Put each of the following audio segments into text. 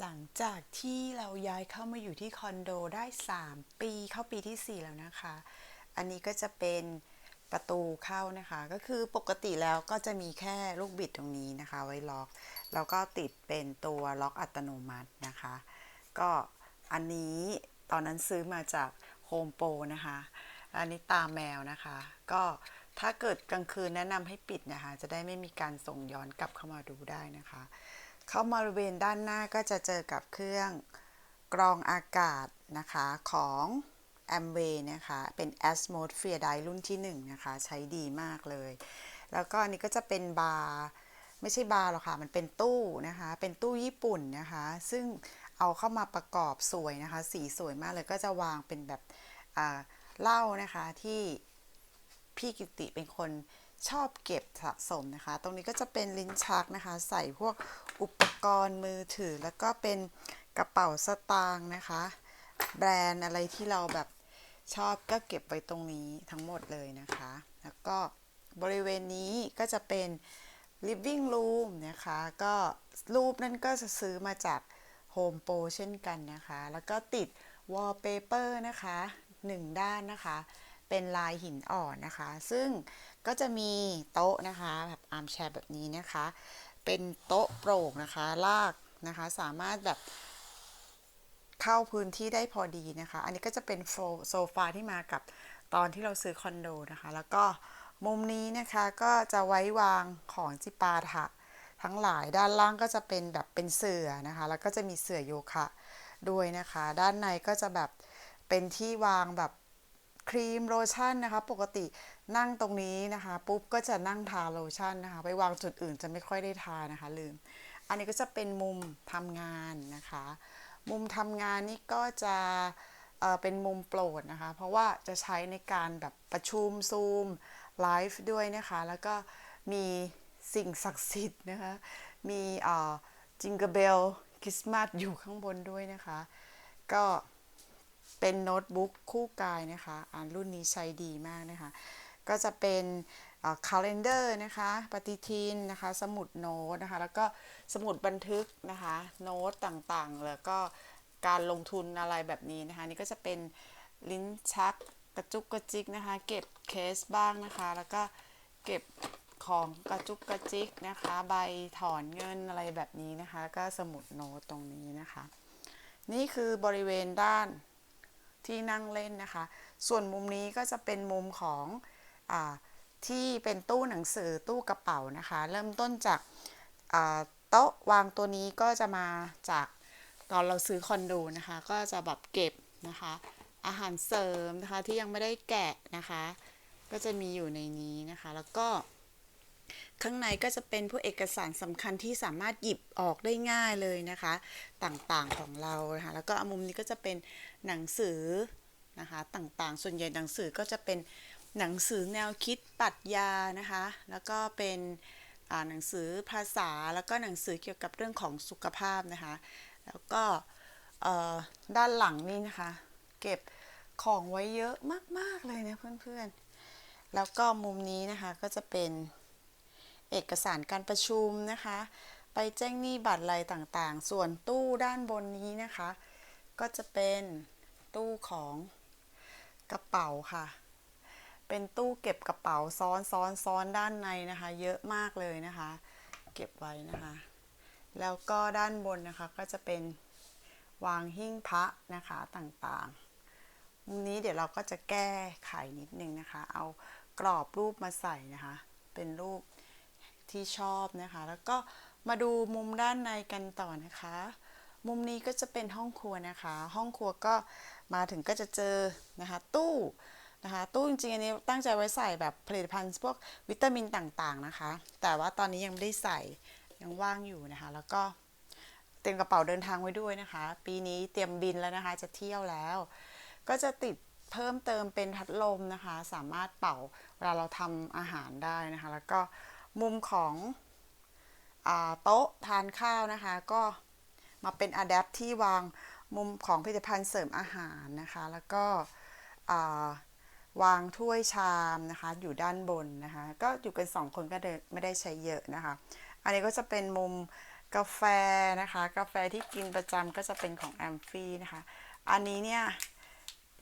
หลังจากที่เราย้ายเข้ามาอยู่ที่คอนโดได้ 3 ปีเข้าปีที่ 4 แล้วนะคะ อันนี้ก็จะเป็นประตูเข้านะคะ ก็คือปกติแล้วก็จะมีแค่ลูกบิดตรงนี้นะคะ ไว้ล็อก แล้วก็ติดเป็นตัวล็อกอัตโนมัตินะคะ ก็อันนี้ตอนนั้นซื้อมาจากโฮมโปรนะคะ อันนี้ตาแมวนะคะ ก็ถ้าเกิดกลางคืนแนะนำให้ปิดนะคะ จะได้ไม่มีการส่งย้อนกลับเข้ามาดูได้นะคะ เข้ามาบริเวณด้านหน้าก็จะเจอกับเครื่องกรองอากาศนะคะของ a m w a y นะคะ เป็น Atmosphere d i รุ่นที่1นะคะ ใช้ดีมากเลย แล้วก็อันนี้ก็จะเป็นบาร์ ไม่ใช่บาร์หรอกค่ะ มันเป็นตู้นะคะ เป็นตู้ญี่ปุ่นนะคะ ซึ่งเอาเข้ามาประกอบสวยนะคะ สีสวยมากเลย ก็จะวางเป็นแบบอ่าเหล้านะคะที่พี่กิติเป็นคน ชอบเก็บสะสมนะคะ ตรงนี้ก็จะเป็นลิ้นชักนะคะ ใส่พวกอุปกรณ์มือถือ แล้วก็เป็นกระเป๋าสตางค์นะคะ แบรนด์อะไรที่เราแบบชอบก็เก็บไว้ตรงนี้ทั้งหมดเลยนะคะ แล้วก็บริเวณนี้ก็จะเป็น living room นะคะ ก็รูปนั่นก็จะซื้อมาจาก Home Pro เช่นกันนะคะ แล้วก็ติด wallpaper นะคะหนึ่งด้านนะคะ เป็นลายหินอ่อนนะคะ ซึ่งก็จะมีโต๊ะนะคะแบบอาร์มแชร์แบบนี้นะคะ เป็นโต๊ะโปร่งนะคะ ลากนะคะ สามารถแบบเข้าพื้นที่ได้พอดีนะคะ อันนี้ก็จะเป็นโฟโซฟาที่มากับตอนที่เราซื้อคอนโดนะคะ แล้วก็มุมนี้นะคะก็จะไว้วางของจิปาถะทั้งหลายด้านล่างก็จะเป็นแบบเป็นเสื่อนะคะ แล้วก็จะมีเสื่อโยคะด้วยนะคะ ด้านในก็จะแบบเป็นที่วางแบบ ครีมโลชั่นนะคะ ปกตินั่งตรงนี้นะคะ ปุ๊บก็จะนั่งทาโลชั่นนะคะ ไปวางจุดอื่นจะไม่ค่อยได้ทานะคะ ลืม อันนี้ก็จะเป็นมุมทำงานนะคะ มุมทำงานนี่ก็จะเเป็นมุมโปรดนะคะ เพราะว่าจะใช้ในการแบบประชุมซูมไลฟ์ด้วยนะคะ แล้วก็มีสิ่งศักดิ์สิทธิ์นะคะ มีจิงเกอร์เบลคริสต์มาสอยู่ข้างบนด้วยนะคะ ก็ เป็นโน้ตบุ๊กคู่กายนะคะอ่านรุ่นนี้ใช้ดีมากนะคะ ก็จะเป็นคาล endar นะคะ ปฏิทินนะคะ สมุดโน้ตนะคะ แล้วก็สมุดบันทึกนะคะ โน้ตต่างๆ แล้วก็การลงทุนอะไรแบบนี้นะคะ นี่ก็จะเป็นลิ้นชักกระจุกกระจิกนะคะ เก็บเคสบ้างนะคะ แล้วก็เก็บของกระจุกกระจิกนะคะ ใบถอนเงินอะไรแบบนี้นะคะ ก็สมุดโน้ตตรงนี้นะคะ นี่คือบริเวณด้าน ที่นั่งเล่นนะคะ ส่วนมุมนี้ก็จะเป็นมุมของอที่เป็นตู้หนังสือตู้กระเป๋านะคะ เริ่มต้นจากโต๊ะวางตัวนี้ก็จะมาจากตอนเราซื้อคอนโดนะคะ ก็จะแบบเก็บนะคะ อาหารเสริมนะคะที่ยังไม่ได้แกะนะคะ ก็จะมีอยู่ในนี้นะคะ แล้วก็ข้างในก็จะเป็นพวกเอกสารสำคัญที่สามารถหยิบออกได้ง่ายเลยนะคะ ต่างๆของเรานะคะแล้วก็มุมนี้ก็จะเป็น หนังสือนะคะต่างๆ ส่วนใหญ่หนังสือก็จะเป็นหนังสือแนวคิดปรัชญานะคะ แล้วก็เป็นหนังสือภาษาแล้วก็หนังสือเกี่ยวกับเรื่องของสุขภาพนะคะ แล้วก็ด้านหลังนี่นะคะ เก็บของไว้เยอะมาก ๆ เลยนะเพื่อนๆ แล้วก็มุมนี้นะคะก็จะเป็นเอกสารการประชุมนะคะ ไปแจ้งหนี้บัตรอะไรต่างๆ ส่วนตู้ด้านบนนี้นะคะ ก็จะเป็น ตู้ของกระเป๋าค่ะ เป็นตู้เก็บกระเป๋าซ้อนซ้อนซ้อนด้านในนะคะ เยอะมากเลยนะคะ เก็บไว้นะคะ แล้วก็ด้านบนนะคะก็จะเป็นวางหิ้งพระนะคะต่างๆ มุมนี้เดี๋ยวเราก็จะแก้ไขนิดนึงนะคะ เอากรอบรูปมาใส่นะคะ เป็นรูปที่ชอบนะคะ แล้วก็มาดูมุมด้านในกันต่อนะคะ มุมนี้ก็จะเป็นห้องครัวนะคะ ห้องครัวก็มาถึงก็จะเจอนะคะตู้นะคะตู้จริงๆอันนี้ตั้งใจไว้ใส่แบบผลิตภัณฑ์พวกวิตามินต่างๆนะคะ แต่ว่าตอนนี้ยังไม่ได้ใส่ยังว่างอยู่นะคะ แล้วก็เตรียมกระเป๋าเดินทางไว้ด้วยนะคะ ปีนี้เตรียมบินแล้วนะคะจะเที่ยวแล้ว ก็จะติดเพิ่มเติมเป็นพัดลมนะคะ สามารถเป่าเวลาเราทำอาหารได้นะคะ แล้วก็มุมของอโต๊ะทานข้าวนะคะ ก็ มาเป็นอะแดปที่วางมุมของผลิตภัณฑ์เสริมอาหารนะคะ แล้วก็วางถ้วยชามนะคะ อยู่ด้านบนนะคะ ก็อยู่กันสองคนก็ไม่ได้ใช้เยอะนะคะ อันนี้ก็จะเป็นมุมกาแฟนะคะ กาแฟที่กินประจำก็จะเป็นของแอมฟี่นะคะ อันนี้เนี่ย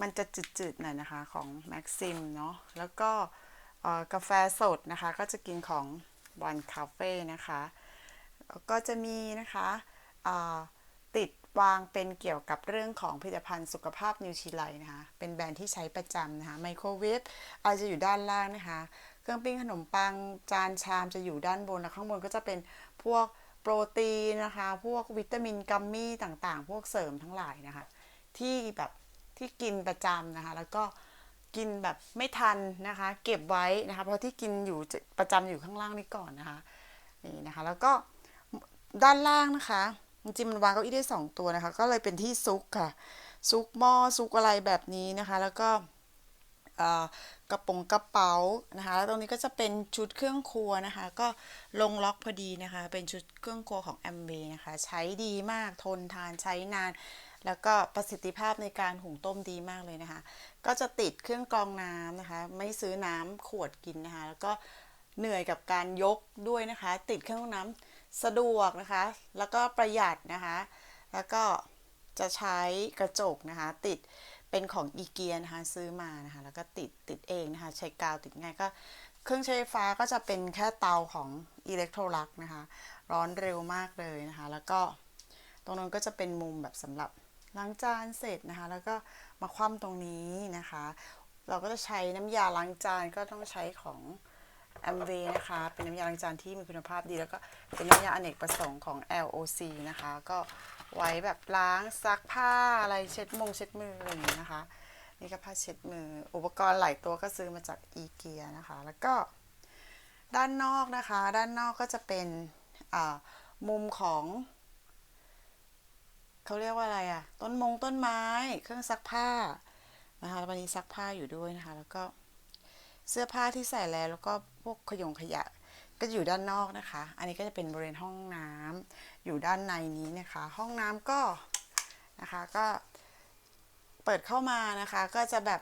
มันจะจืดๆหน่อยนะคะของแม็กซิมเนาะ แล้วก็กาแฟสดนะคะ ก็จะกินของวันคาเฟ่นะคะ ก็จะมีนะคะ ติดวางเป็นเกี่ยวกับเรื่องของผลิตภัณฑ์สุขภาพนิวทรีไลนะคะ เป็นแบรนด์ที่ใช้ประจำนะคะ ไมโครเวฟอาจจะอยู่ด้านล่างนะคะ เครื่องปิ้งขนมปัง จานชามจะอยู่ด้านบนแล้วข้างบนก็จะเป็นพวกโปรตีนนะคะ พวกวิตามินกัมมี่ต่างๆ พวกเสริมทั้งหลายนะคะ ที่แบบที่กินประจำนะคะ แล้วก็กินแบบไม่ทันนะคะ เก็บไว้นะคะ เพราะที่กินอยู่ประจำอยู่ข้างล่างนี้ก่อนนะคะ นี่นะคะ แล้วก็ด้านล่างนะคะ จริงๆมันวางเก้าอี้ได้สองตัวนะคะ ก็เลยเป็นที่ซุกค่ะ ซุกหม้อซุกอะไรแบบนี้นะคะ แล้วก็กระป๋องกระเป๋านะคะแล้วตรงนี้ก็จะเป็นชุดเครื่องครัวนะคะ ก็ลงล็อกพอดีนะคะ เป็นชุดเครื่องครัวของ a m w a y นะคะ ใช้ดีมากทนทานใช้นาน แล้วก็ประสิทธิภาพในการหุงต้มดีมากเลยนะคะ ก็จะติดเครื่องกรองน้ำนะคะ ไม่ซื้อน้ำขวดกินนะคะ แล้วก็เหนื่อยกับการยกด้วยนะคะ ติดเครื่องน้ำ สะดวกนะคะ แล้วก็ประหยัดนะคะ แล้วก็จะใช้กระจกนะคะ ติดเป็นของอีเกียนะคะซื้อมานะคะ แล้วก็ติดติดเองนะคะ ใช้กาวติดง่ายก็เครื่องใช้ไฟฟ้าก็จะเป็นแค่เตาของอิเล็กโทรลักนะคะ ร้อนเร็วมากเลยนะคะ แล้วก็ตรงนั้นก็จะเป็นมุมแบบสำหรับล้างจานเสร็จนะคะ แล้วก็มาคว่ำตรงนี้นะคะ เราก็จะใช้น้ำยาล้างจานก็ต้องใช้ของ แอมเวนะคะ เป็นน้ำยาล้างจานที่มีคุณภาพดี แล้วก็เป็นน้ำยาอเนกประสงค์ของ LOC นะคะ ก็ไว้แบบล้างซักผ้าอะไรเช็ดมงเช็ดมืออะไรอย่างนี้นะคะ นี่ก็ผ้าเช็ดมือ อุปกรณ์หลายตัวก็ซื้อมาจากอีเกียนะคะ แล้วก็ด้านนอกนะคะ ด้านนอกก็จะเป็นมุมของเขาเรียกว่าอะไรอะ่ะต้นมงต้นไม้ เครื่องซักผ้านะคะวันนี้ซักผ้าอยู่ด้วยนะคะ แล้วก็ เสื้อผ้าที่ใส่แล้วแล้วก็พวกขยงขยะก็อยู่ด้านนอกนะคะ อันนี้ก็จะเป็นบริเวณห้องน้ำอยู่ด้านในนี้นะคะ ห้องน้ำก็นะคะก็เปิดเข้ามานะคะ ก็จะแบบ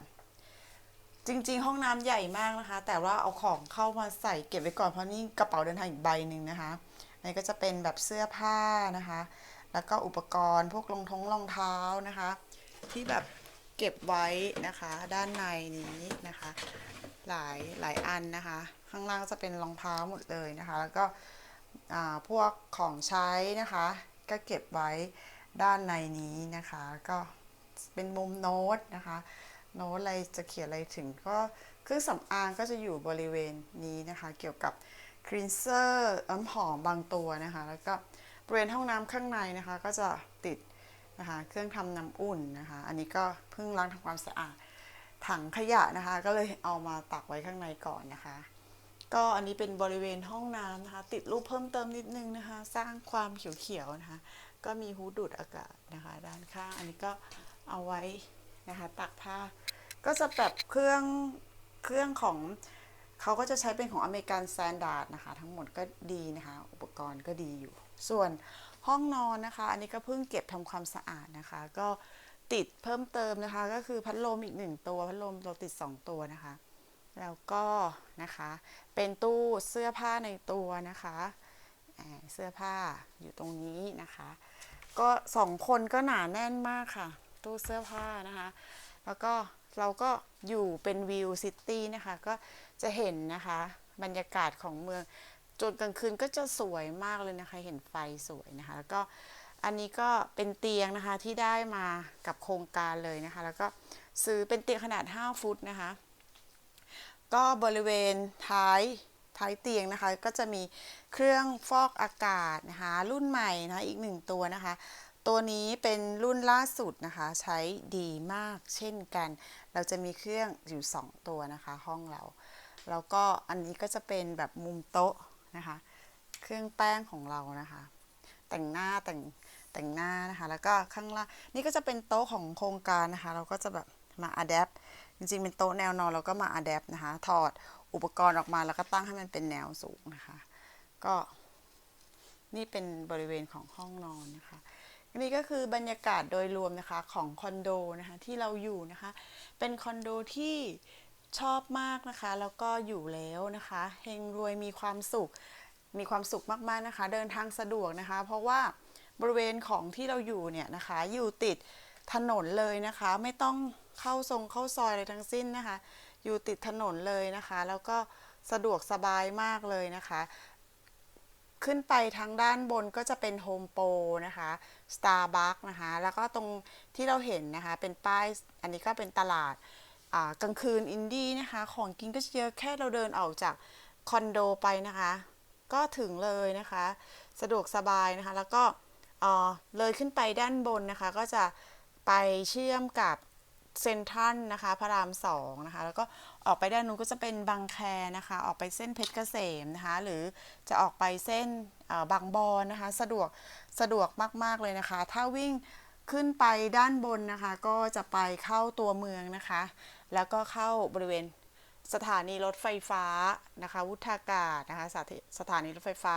จริง ๆ ห้องน้ำใหญ่มากนะคะ แต่ว่าเอาของเข้ามาใส่เก็บไว้ก่อนเพราะนี่กระเป๋าเดินทางอีกใบหนึ่งนะคะอันนี้ก็จะเป็นแบบเสื้อผ้านะคะ แล้วก็อุปกรณ์พวกรองท้องรองเท้านะคะ ที่แบบเก็บไว้นะคะ ด้านในนี้นะคะ หลายหลายอันนะคะ ข้างล่างจะเป็นรองเท้าหมดเลยนะคะ แล้วก็พวกของใช้นะคะ ก็เก็บไว้ด้านในนี้นะคะ ก็เป็นมุมโน้ตนะคะ โน้ตอะไรจะเขียนอะไรถึงก็เครื่องสำอางก็จะอยู่บริเวณนี้นะคะ เกี่ยวกับครีนเซอร์น้ำหอมบางตัวนะคะ แล้วก็บริเวณห้องน้ำข้างในนะคะ ก็จะติดนะคะ เครื่องทำน้ำอุ่นนะคะ อันนี้ก็เพิ่งล้างทำความสะอาด ถังขยะนะคะ ก็เลยเอามาตักไว้ข้างในก่อนนะคะ ก็อันนี้เป็นบริเวณห้องน้ำนะคะ ติดรูปเพิ่มเติมนิดนึงนะคะ สร้างความเขียวๆนะคะ ก็มีฮูดดูดอากาศนะคะ ด้านข้างอันนี้ก็เอาไว้นะคะตักผ้า ก็จะแบบเครื่องเครื่องของเขาก็จะใช้เป็นของอเมริกันสแตนดาร์ดนะคะ ทั้งหมดก็ดีนะคะ อุปกรณ์ก็ดีอยู่ ส่วนห้องนอนนะคะ อันนี้ก็เพิ่งเก็บทำความสะอาดนะคะ ก็ ติดเพิ่มเติมนะคะ ก็คือพัดลมอีกหนึ่งตัวพัดลมเราติดสองตัวนะคะ แล้วก็นะคะ เป็นตู้เสื้อผ้าในตัวนะคะเสื้อผ้าอยู่ตรงนี้นะคะ ก็สองคนก็หนาแน่นมากค่ะ ตู้เสื้อผ้านะคะ แล้วก็เราก็อยู่เป็นวิวซิตี้นะคะ ก็จะเห็นนะคะ บรรยากาศของเมืองจนกลางคืนก็จะสวยมากเลยนะคะ เห็นไฟสวยนะคะ แล้วก็ อันนี้ก็เป็นเตียงนะคะที่ได้มากับโครงการเลยนะคะ แล้วก็ซื้อเป็นเตียงขนาด 5 ฟุตนะคะ ก็บริเวณท้ายท้ายเตียงนะคะ ก็จะมีเครื่องฟอกอากาศนะคะ รุ่นใหม่นะคะอีกหนึ่งตัวนะคะ ตัวนี้เป็นรุ่นล่าสุดนะคะ ใช้ดีมากเช่นกัน เราจะมีเครื่องอยู่ 2 ตัวนะคะ ห้องเรา แล้วก็อันนี้ก็จะเป็นแบบมุมโต๊ะนะคะ เครื่องแป้งของเรานะคะ แต่งหน้าแต่งแต่งหน้านะคะ แล้วก็ข้างล่างนี่ก็จะเป็นโต๊ะของโครงการนะคะ เราก็จะแบบมาอัดแอปจริงๆ เป็นโต๊ะแนวนอนเราก็มาอัดแอปนะคะ ถอดอุปกรณ์ออกมาแล้วก็ตั้งให้มันเป็นแนวสูงนะคะ ก็นี่เป็นบริเวณของห้องนอนนะคะนี่ก็คือบรรยากาศโดยรวมนะคะของคอนโดนะคะที่เราอยู่นะคะ เป็นคอนโดที่ชอบมากนะคะ แล้วก็อยู่แล้วนะคะเฮงรวยมีความสุข มีความสุขมากๆนะคะ เดินทางสะดวกนะคะ เพราะว่าบริเวณของที่เราอยู่เนี่ยนะคะ อยู่ติดถนนเลยนะคะ ไม่ต้องเข้าทรงเข้าซอยอะไรทั้งสิ้นนะคะ อยู่ติดถนนเลยนะคะ แล้วก็สะดวกสบายมากเลยนะคะ ขึ้นไปทางด้านบนก็จะเป็นโฮมโปรนะคะ Starbucks นะคะ แล้วก็ตรงที่เราเห็นนะคะ เป็นป้าย อันนี้ก็เป็นตลาดกลางคืนอินดี้นะคะ ของกินก็จะเยอะแค่เราเดินออกจากคอนโดไปนะคะ ก็ถึงเลยนะคะ สะดวกสบายนะคะ แล้วก็เออเลยขึ้นไปด้านบนนะคะ ก็จะไปเชื่อมกับเซนทรัลนะคะ พระรามสองนะคะ แล้วก็ออกไปด้านนู้นก็จะเป็นบางแคนะคะ ออกไปเส้นเพชรเกษมนะคะ หรือจะออกไปเส้นเออบางบอนนะคะ สะดวกสะดวกมาก ๆ เลยนะคะ ถ้าวิ่งขึ้นไปด้านบนนะคะ ก็จะไปเข้าตัวเมืองนะคะ แล้วก็เข้าบริเวณ สถานีรถไฟฟ้านะคะวุฒากาศนะคะสถาสถานีรถไฟฟ้า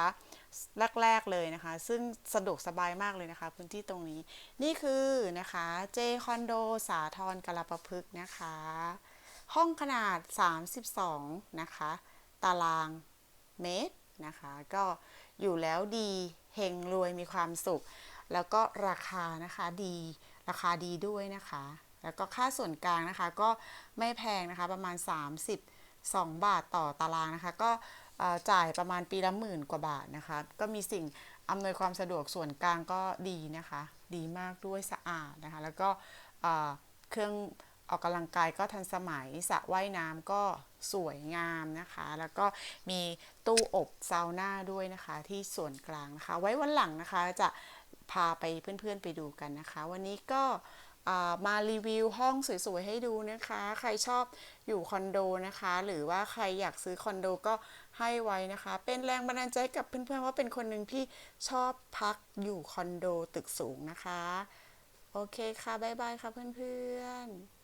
แรกๆเลยนะคะ ซึ่งสะดวกสบายมากเลยนะคะ พื้นที่ตรงนี้นี่คือนะคะเจคอนโดสาทรกลประพฤกนะคะ ห้องขนาด 32 นะคะ ตารางเมตรนะคะ ก็อยู่แล้วดีเฮงรวยมีความสุข แล้วก็ราคานะคะดีราคาดีด้วยนะคะ แล้วก็ค่าส่วนกลางนะคะก็ไม่แพงนะคะประมาณ 32 บาทต่อตารางนะคะ ก็จ่ายประมาณปีละหมื่นกว่าบาทนะคะ ก็มีสิ่งอำนวยความสะดวกส่วนกลางก็ดีนะคะ ดีมากด้วยสะอาดนะคะ แล้วก็เครื่องออกกำลังกายก็ทันสมัยสระว่ายน้ำก็สวยงามนะคะ แล้วก็มีตู้อบซาวน่าด้วยนะคะที่ส่วนกลางนะคะ ไว้วันหลังนะคะจะพาไปเพื่อนๆไปดูกันนะคะ วันนี้ก็ มารีวิวห้องสวยๆให้ดูนะคะ ใครชอบอยู่คอนโดนะคะ หรือว่าใครอยากซื้อคอนโดก็ให้ไว้นะคะ เป็นแรงบันดาลใจกับเพื่อนๆว่าเป็นคนหนึ่งที่ชอบพักอยู่คอนโดตึกสูงนะคะ โอเคค่ะ บ๊ายบายค่ะเพื่อนๆ